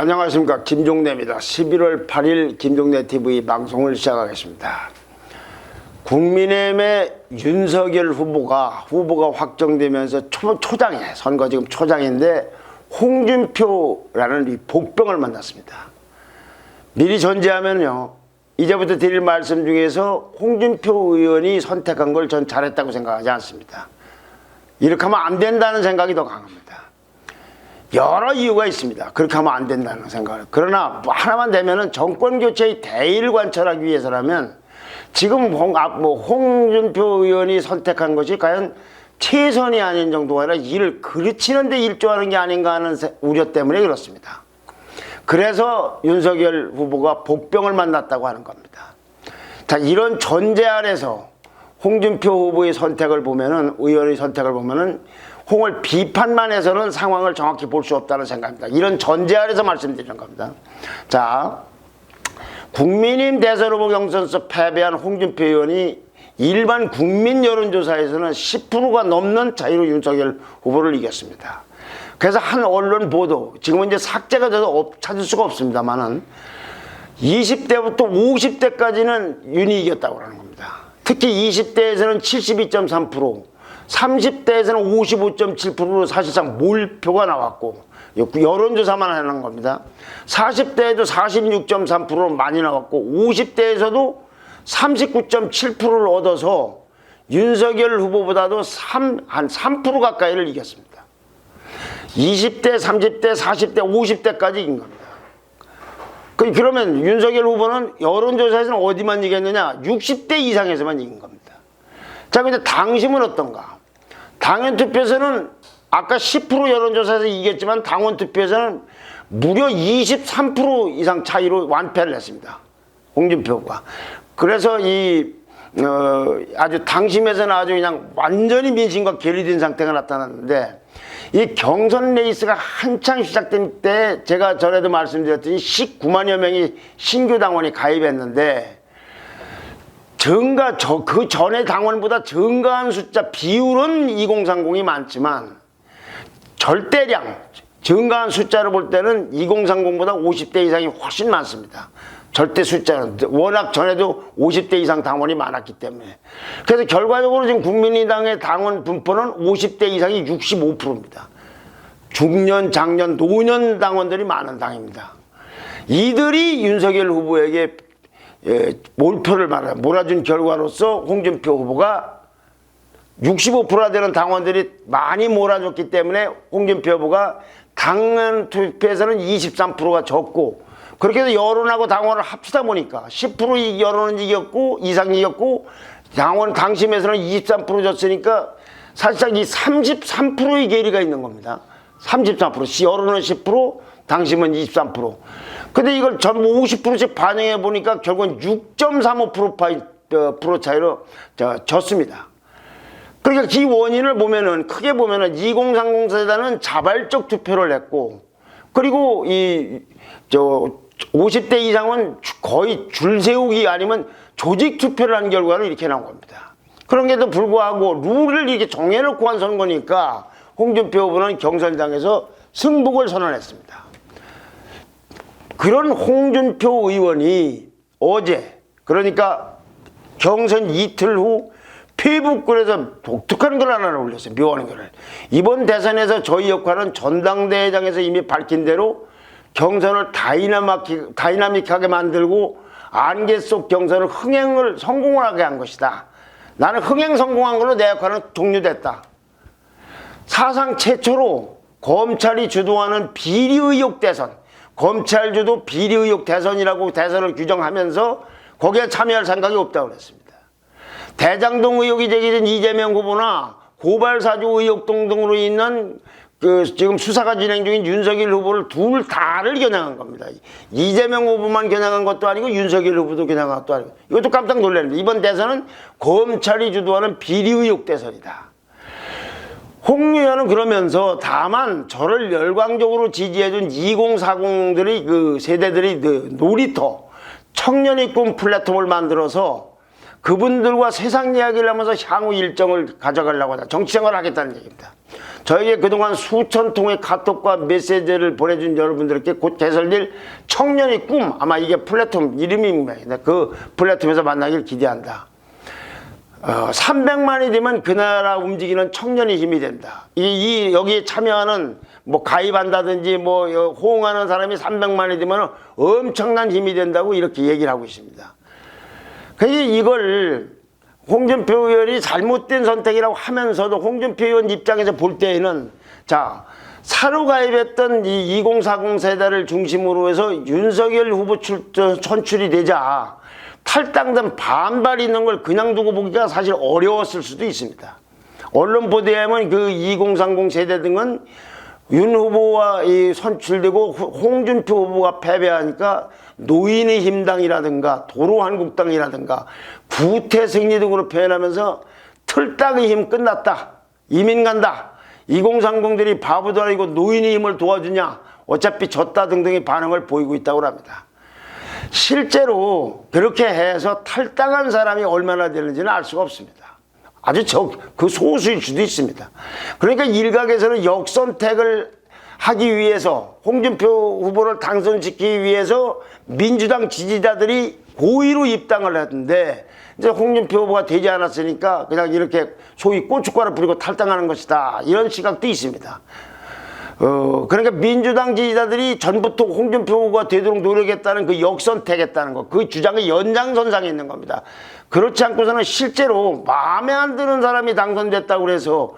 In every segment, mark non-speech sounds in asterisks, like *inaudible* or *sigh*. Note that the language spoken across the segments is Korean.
안녕하십니까 김종래입니다. 11월 8일 김종래 TV 방송을 시작하겠습니다. 국민의힘의 윤석열 후보가 후보가 확정되면서 초, 초장에 선거 지금 초장인데 홍준표라는 이 복병을 만났습니다. 미리 전제하면요. 이제부터 드릴 말씀 중에서 홍준표 의원이 선택한 걸 전 잘했다고 생각하지 않습니다. 이렇게 하면 안 된다는 생각이 더 강합니다. 여러 이유가 있습니다. 그렇게 하면 안 된다는 생각을. 그러나 뭐 하나만 되면은 정권 교체의 대의를 관철하기 위해서라면 지금 홍, 아, 뭐 홍준표 의원이 선택한 것이 과연 최선이 아닌 정도가 아니라 이를 그르치는데 일조하는 게 아닌가 하는 세- 우려 때문에 그렇습니다. 그래서 윤석열 후보가 복병을 만났다고 하는 겁니다. 자, 이런 전제 아래서 홍준표 후보의 선택을 보면은, 의원의 선택을 보면은, 홍을 비판만 해서는 상황을 정확히 볼 수 없다는 생각입니다. 이런 전제 아래서 말씀드리는 겁니다. 자, 국민의힘 대선 후보 경선에서 패배한 홍준표 의원이 일반 국민 여론조사에서는 10%가 넘는 차이로 윤석열 후보를 이겼습니다. 그래서 한 언론 보도, 지금은 이제 삭제가 돼서 없- 찾을 수가 없습니다만은 20대부터 50대까지는 윤이 이겼다고 하는 겁니다. 특히 20대에서는 72.3%, 30대에서는 55.7%로 사실상 몰표가 나왔고 여론조사만 하는 겁니다. 40대에도 46.3%로 많이 나왔고 50대에서도 39.7%를 얻어서 윤석열 후보보다도 3, 한 3% 가까이를 이겼습니다. 20대, 30대, 40대, 50대까지 이긴 겁니다. 그- 그러면 윤석열 후보는 여론조사에서는 어디만 이겼느냐? 60대 이상에서만 이긴 겁니다. 자, 근데 당심은 어떤가? 당연 투표에서는 아까 10% 여론조사에서 이겼지만 당원 투표에서는 무려 23% 이상 차이로 완패를 했습니다. 홍준표가. 그래서 이, 어, 아주 당심에서는 아주 그냥 완전히 민심과 괴리된 상태가 나타났는데 이 경선 레이스가 한창 시작된 때 제가 전에도 말씀드렸더니 19만여 명이 신규 당원이 가입했는데 증가 저 그 전에 당원보다 증가한 숫자 비율은 2030이 많지만 절대량 증가한 숫자를 볼 때는 2030보다 50대 이상이 훨씬 많습니다. 절대 숫자는 워낙 전에도 50대 이상 당원이 많았기 때문에 그래서 결과적으로 지금 국민의당의 당원 분포는 50대 이상이 65%입니다. 중년, 장년, 노년 당원들이 많은 당입니다. 이들이 윤석열 후보에게 예, 몰표를 말해 몰아준 결과로서 홍준표 후보가 65%나 되는 당원들이 많이 몰아줬기 때문에 홍준표 후보가 당원 투표에서는 23%가 적고 그렇게 해서 여론하고 당원을 합치다 보니까 10% 여론은 이겼고 이상 이겼고 당원 당심에서는 23% 졌으니까 사실상 이 33%의 괴리가 있는 겁니다. 33% 여론은 10% 당심은 23% 근데 이걸 전부 50%씩 반영해 보니까 결국은 6.35% 파이, 어, 차이로 저, 졌습니다. 그러니까 이 원인을 보면은 크게 보면은 2030 세대는 자발적 투표를 했고 그리고 이 저 50대 이상은 주- 거의 줄 세우기 아니면 조직 투표를 한 결과는 이렇게 나온 겁니다. 그런데도 불구하고 룰을 이렇게 정해놓고 한 선거니까 홍준표 후보는 경선장에서 승복을 선언했습니다. 그런 홍준표 의원이 어제 그러니까 경선 이틀 후 페이북글에서 독특한 글 하나를 올렸어요. 묘한 글을. 이번 대선에서 저희 역할은 전당대회장에서 이미 밝힌 대로 경선을 다이나믹, 다이나믹하게 만들고 안개 속 경선을 흥행을 성공을 하게 한 것이다. 나는 흥행 성공한 걸로 내 역할은 종료됐다. 사상 최초로 검찰이 주도하는 비리 의혹 대선, 검찰 주도 비리 의혹 대선이라고 대선을 규정하면서 거기에 참여할 생각이 없다고 그랬습니다. 대장동 의혹이 제기된 이재명 후보나 고발 사주 의혹 등등으로 있는 그 지금 수사가 진행 중인 윤석열 후보를 둘 다를 겨냥한 겁니다. 이재명 후보만 겨냥한 것도 아니고 윤석열 후보도 겨냥한 것도 아니고 이것도 깜짝 놀랐는데 이번 대선은 검찰이 주도하는 비리 의혹 대선이다. 홍 의원은 그러면서 다만 저를 열광적으로 지지해준 2040들이 그 세대들이 그 놀이터 청년의 꿈 플랫폼을 만들어서 그분들과 세상 이야기를 하면서 향후 일정을 가져가려고 하다 정치생활을 하겠다는 얘기입니다. 저에게 그동안 수천 통의 카톡과 메시지를 보내준 여러분들께 곧 개설될 청년의 꿈 아마 이게 플랫폼 이름입니다. 그 플랫폼에서 만나길 기대한다. 어, 300만이 되면 그 나라 움직이는 청년의 힘이 된다. 이, 이 여기에 참여하는 뭐 가입한다든지 뭐 여- 호응하는 사람이 300만이 되면 엄청난 힘이 된다고 이렇게 얘기를 하고 있습니다. 그러니까 이걸 홍준표 의원이 잘못된 선택이라고 하면서도 홍준표 의원 입장에서 볼 때에는 자 사로 가입했던 이 2040 세대를 중심으로 해서 윤석열 후보 출전 선출이 되자 탈당된 반발이 있는 걸 그냥 두고 보기가 사실 어려웠을 수도 있습니다. 언론 보도에 하면 그 2030 세대 등은 윤 후보와 이 선출되고 호- 홍준표 후보가 패배하니까 노인의 힘당이라든가 도로한국당이라든가 구태 승리 등으로 표현하면서 틀딱의 힘 끝났다. 이민 간다. 2030들이 바보도 아니고 노인의 힘을 도와주냐. 어차피 졌다 등등의 반응을 보이고 있다고 합니다. 실제로 그렇게 해서 탈당한 사람이 얼마나 되는지는 알 수가 없습니다. 아주 적, 그 소수일 수도 있습니다. 그러니까 일각에서는 역선택을 하기 위해서 홍준표 후보를 당선시키기 위해서 민주당 지지자들이 고의로 입당을 했는데 이제 홍준표 후보가 되지 않았으니까 그냥 이렇게 소위 고춧가루 뿌리고 탈당하는 것이다 이런 시각도 있습니다. 어, 그러니까 민주당 지지자들이 전부터 홍준표 후보가 되도록 노력했다는 그 역선택했다는 것, 그 주장의 연장선상에 있는 겁니다. 그렇지 않고서는 실제로 마음에 안 드는 사람이 당선됐다고 그래서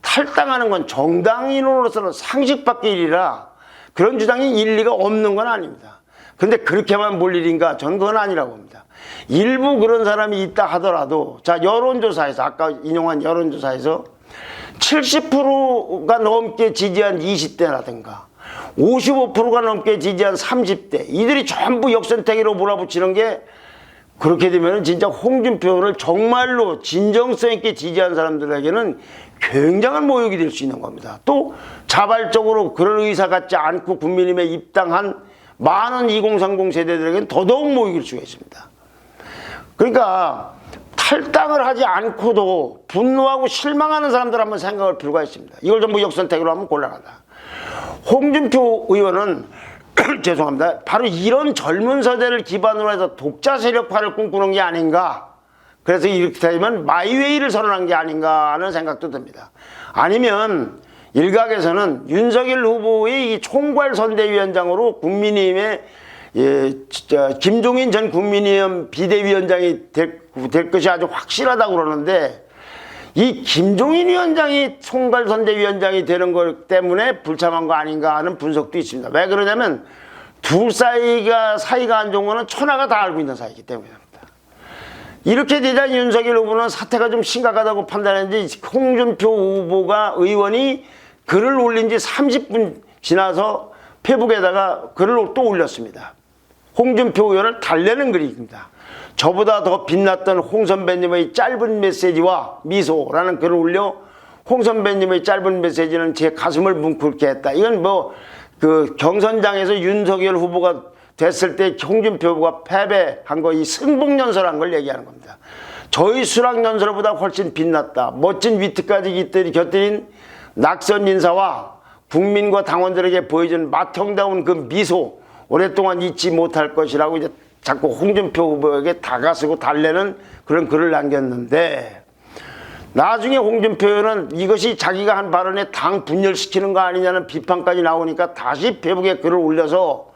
탈당하는 건 정당인으로서는 상식 밖의 일이라 그런 주장이 일리가 없는 건 아닙니다. 근데 그렇게만 볼 일인가? 저는 그건 아니라고 봅니다. 일부 그런 사람이 있다 하더라도 자 여론조사에서 아까 인용한 여론조사에서 70%가 넘게 지지한 20대라든가 55%가 넘게 지지한 30대 이들이 전부 역선택으로 몰아붙이는 게 그렇게 되면 진짜 홍준표를 정말로 진정성 있게 지지한 사람들에게는 굉장한 모욕이 될 수 있는 겁니다. 또 자발적으로 그런 의사 갖지 않고 국민의힘에 입당한 많은 2030 세대들에게는 더더욱 모욕일 수가 있습니다. 그러니까 탈당을 하지 않고도 분노하고 실망하는 사람들 한번 생각할 필요가 있습니다. 이걸 전부 역선택으로 하면 곤란하다. 홍준표 의원은 *clears throat* 죄송합니다. 바로 이런 젊은 세대를 기반으로 해서 독자 세력화를 꿈꾸는 게 아닌가. 그래서 이렇게 되면 마이웨이를 선언한 게 아닌가 하는 생각도 듭니다. 아니면 일각에서는 윤석열 후보의 이 총괄 선대위원장으로 국민의힘의 예, 진짜 김종인 전 국민의힘 비대위원장이 될, 될 것이 아주 확실하다고 그러는데 이 김종인 위원장이 총괄 선대위원장이 되는 것 때문에 불참한 거 아닌가 하는 분석도 있습니다. 왜 그러냐면 둘 사이가 사이가 안 좋은 거는 천하가 다 알고 있는 사이기 때문입니다. 이렇게 되자 윤석열 후보는 사태가 좀 심각하다고 판단했는지 홍준표 후보가 의원이 글을 올린 지 30분 지나서 페북에다가 글을 또 올렸습니다. 홍준표 의원을 달래는 글입니다. 저보다 더 빛났던 홍 선배님의 짧은 메시지와 미소라는 글을 올려 홍 선배님의 짧은 메시지는 제 가슴을 뭉클게 했다. 이건 뭐 그 경선장에서 윤석열 후보가 됐을 때 홍준표 후보가 패배한 거 이 승복연설한 걸 얘기하는 겁니다. 저희 수락연설보다 훨씬 빛났다. 멋진 위트까지 곁들인 낙선 인사와 국민과 당원들에게 보여준 마통다운 그 미소 오랫동안 잊지 못할 것이라고 이제 자꾸 홍준표 후보에게 다가서고 달래는 그런 글을 남겼는데 나중에 홍준표 의원은 이것이 자기가 한 발언에 당 분열시키는 거 아니냐는 비판까지 나오니까 다시 페북에 글을 올려서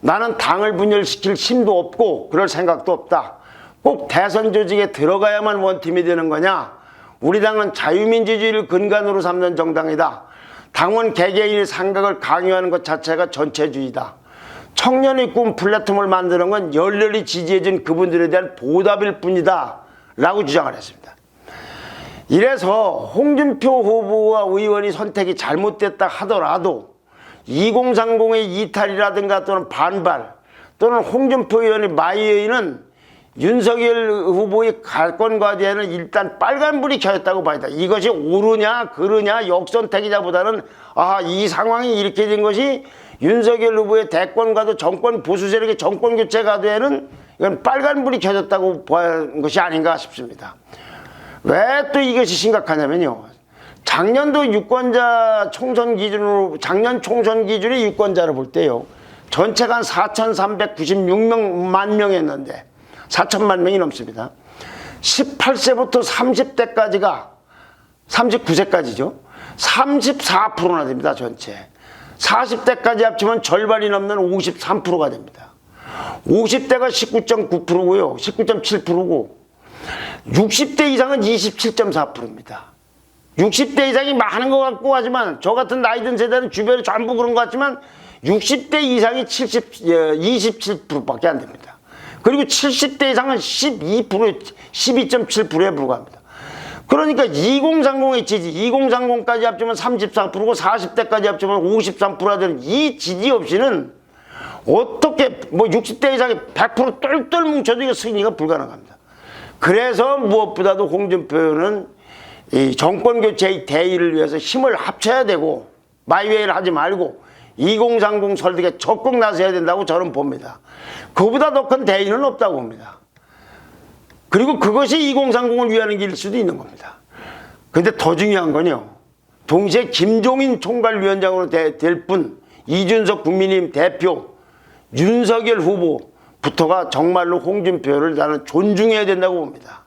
나는 당을 분열시킬 힘도 없고 그럴 생각도 없다. 꼭 대선 조직에 들어가야만 원팀이 되는 거냐? 우리 당은 자유민주주의를 근간으로 삼는 정당이다. 당원 개개인의 생각을 강요하는 것 자체가 전체주의다. 청년의 꿈 플랫폼을 만드는 건 열렬히 지지해준 그분들에 대한 보답일 뿐이다. 라고 주장을 했습니다. 이래서 홍준표 후보와 의원이 선택이 잘못됐다 하더라도 2030의 이탈이라든가 또는 반발 또는 홍준표 의원의 마이웨이는 윤석열 후보의 갈권과제에는 일단 빨간불이 켜졌다고 봐야 이것이 옳으냐 그르냐 역선택이냐보다는 아 이 상황이 이렇게 된 것이 윤석열 후보의 대권과도 정권 보수 세력의 정권 교체 가도에는 이건 빨간불이 켜졌다고 보는 것이 아닌가 싶습니다. 왜 또 이것이 심각하냐면요. 작년도 유권자 총선 기준으로 작년 총선 기준의 유권자를 볼 때요. 전체가 한 4,396만 명이었는데 4천만 명이 넘습니다. 18세부터 30대까지가 39세까지죠. 34%나 됩니다, 전체. 40대까지 합치면 절반이 넘는 53%가 됩니다. 50대가 19.9%고요. 19.7%고 60대 이상은 27.4%입니다. 60대 이상이 많은 것 같고 하지만 저 같은 나이 든 세대는 주변에 전부 그런 것 같지만 60대 이상이 70, 27%밖에 안 됩니다. 그리고 70대 이상은 12%, 12.7%에 불과합니다. 그러니까 2030의 지지, 2030까지 합치면 34%고 40대까지 합치면 53%가 되는 이 지지 없이는 어떻게 뭐 60대 이상이 100% 똘똘 뭉쳐도 이거 승리가 불가능합니다. 그래서 무엇보다도 홍준표는 이 정권 교체의 대의를 위해서 힘을 합쳐야 되고 마이웨이를 하지 말고 2030 설득에 적극 나서야 된다고 저는 봅니다. 그보다 더 큰 대의는 없다고 봅니다. 그리고 그것이 2030을 위하는 길일 수도 있는 겁니다. 근데 더 중요한 건요. 동시에 김종인 총괄위원장으로 될뿐 이준석 국민의힘 대표 윤석열 후보부터가 정말로 홍준표를 나는 존중해야 된다고 봅니다.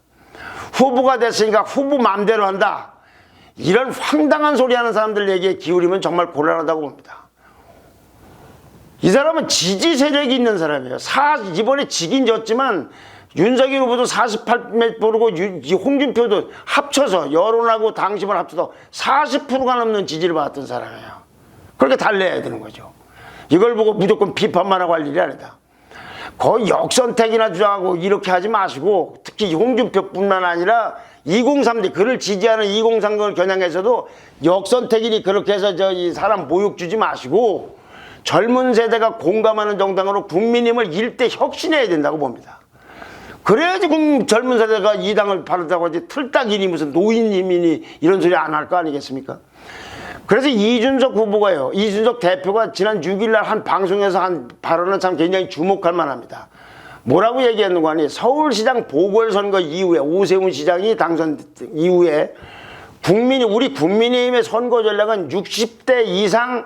후보가 됐으니까 후보 마음대로 한다. 이런 황당한 소리 하는 사람들에게 기울이면 정말 곤란하다고 봅니다. 이 사람은 지지 세력이 있는 사람이에요. 사, 이번에 지긴 졌지만 윤석열 후보도 48%고 홍준표도 합쳐서 여론하고 당심을 합쳐서 40%가 넘는 지지를 받았던 사람이에요. 그렇게 달래야 되는 거죠. 이걸 보고 무조건 비판만 하고 할 일이 아니다. 거의 역선택이나 주장하고 이렇게 하지 마시고 특히 홍준표뿐만 아니라 2030 그를 지지하는 2030을 겨냥해서도 역선택이니 그렇게 해서 저 이 사람 모욕 주지 마시고 젊은 세대가 공감하는 정당으로 국민힘을 일대 혁신해야 된다고 봅니다. 그래야지 그 젊은 세대가 이 당을 바르다고 하지 틀딱이니 무슨 노인님이니 이런 소리 안 할 거 아니겠습니까? 그래서 이준석 후보가요, 이준석 대표가 지난 6일 날 한 방송에서 한 발언은 참 굉장히 주목할 만합니다. 뭐라고 얘기했는가 하니 서울시장 보궐선거 이후에 오세훈 시장이 당선 이후에 국민이 우리 국민의힘의 선거 전략은 60대 이상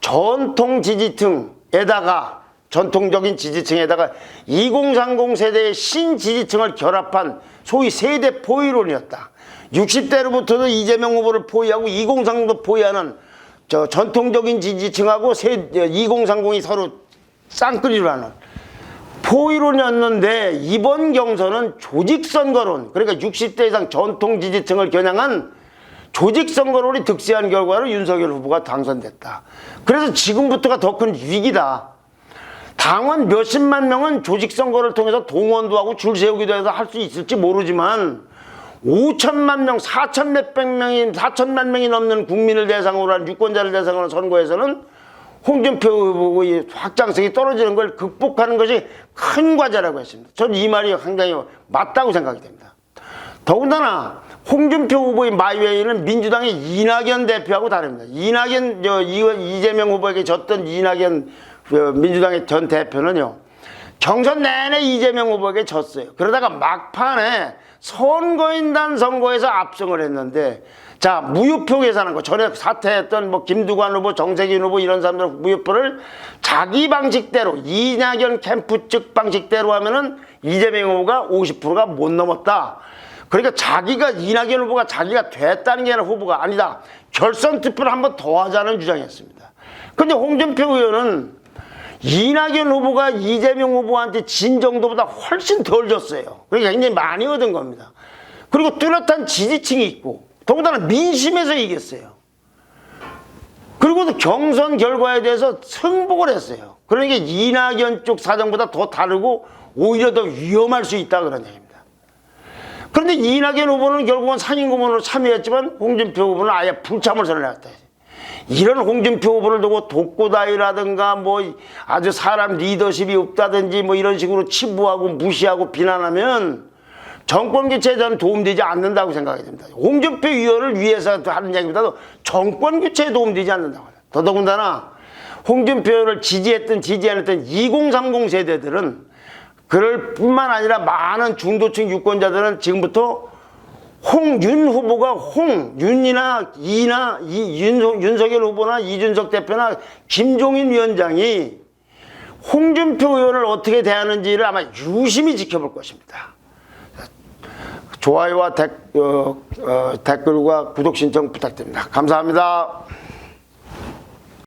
전통 지지층에다가 전통적인 지지층에다가 2030 세대의 신지지층을 결합한 소위 세대 포위론이었다. 60대로부터도 이재명 후보를 포위하고 2030도 포위하는 저 전통적인 지지층하고 세, 2030이 서로 쌍끌이로 하는 포위론이었는데 이번 경선은 조직선거론 그러니까 60대 이상 전통 지지층을 겨냥한 조직선거론이 득세한 결과로 윤석열 후보가 당선됐다. 그래서 지금부터가 더 큰 위기다. 당원 몇십만 명은 조직 선거를 통해서 동원도 하고 줄 세우기도 해서 할 수 있을지 모르지만 5천만 명, 4천 몇백 명이, 4천만 명이 넘는 국민을 대상으로 한 유권자를 대상으로 한 선거에서는 홍준표 후보의 확장성이 떨어지는 걸 극복하는 것이 큰 과제라고 했습니다. 저는 이 말이 상당히 맞다고 생각이 됩니다. 더군다나 홍준표 후보의 마이웨이는 민주당의 이낙연 대표하고 다릅니다. 이낙연, 저, 이- 이재명 후보에게 졌던 이낙연 그 민주당의 전 대표는요. 경선 내내 이재명 후보에게 졌어요. 그러다가 막판에 선거인단 선거에서 압승을 했는데 자 무효표 계산한 거 전에 사퇴했던 뭐 김두관 후보, 정세균 후보 이런 사람들 무효표를 자기 방식대로 이낙연 캠프 측 방식대로 하면은 이재명 후보가 50%가 못 넘었다. 그러니까 자기가 이낙연 후보가 자기가 됐다는 게 아니라 후보가 아니다. 결선 투표를 한 번 더 하자는 주장이었습니다. 근데 홍준표 의원은 이낙연 후보가 이재명 후보한테 진 정도보다 훨씬 덜 졌어요. 그러니까 굉장히 많이 얻은 겁니다. 그리고 뚜렷한 지지층이 있고 더군다나 민심에서 이겼어요. 그리고도 경선 결과에 대해서 승복을 했어요. 그러니까 이낙연 쪽 사정보다 더 다르고 오히려 더 위험할 수 있다 그런 얘기입니다. 그런데 이낙연 후보는 결국은 상임고문으로 참여했지만 홍준표 후보는 아예 불참을 선언했다. 이런 홍준표 후보를 두고 독고다이라든가 뭐 아주 사람 리더십이 없다든지 뭐 이런 식으로 치부하고 무시하고 비난하면 정권 교체에 저는 도움되지 않는다고 생각이 됩니다. 홍준표 의원을 위해서 하는 얘기보다도 정권 교체에 도움되지 않는다고. 더더군다나 홍준표를 지지했던 지지 안 했던 2030 세대들은 그럴 뿐만 아니라 많은 중도층 유권자들은 지금부터 홍윤 후보가 홍윤이나 이나 이 윤, 윤석열 후보나 이준석 대표나 김종인 위원장이 홍준표 의원을 어떻게 대하는지를 아마 유심히 지켜볼 것입니다. 좋아요와 댓, 어, 어, 댓글과 구독 신청 부탁드립니다. 감사합니다.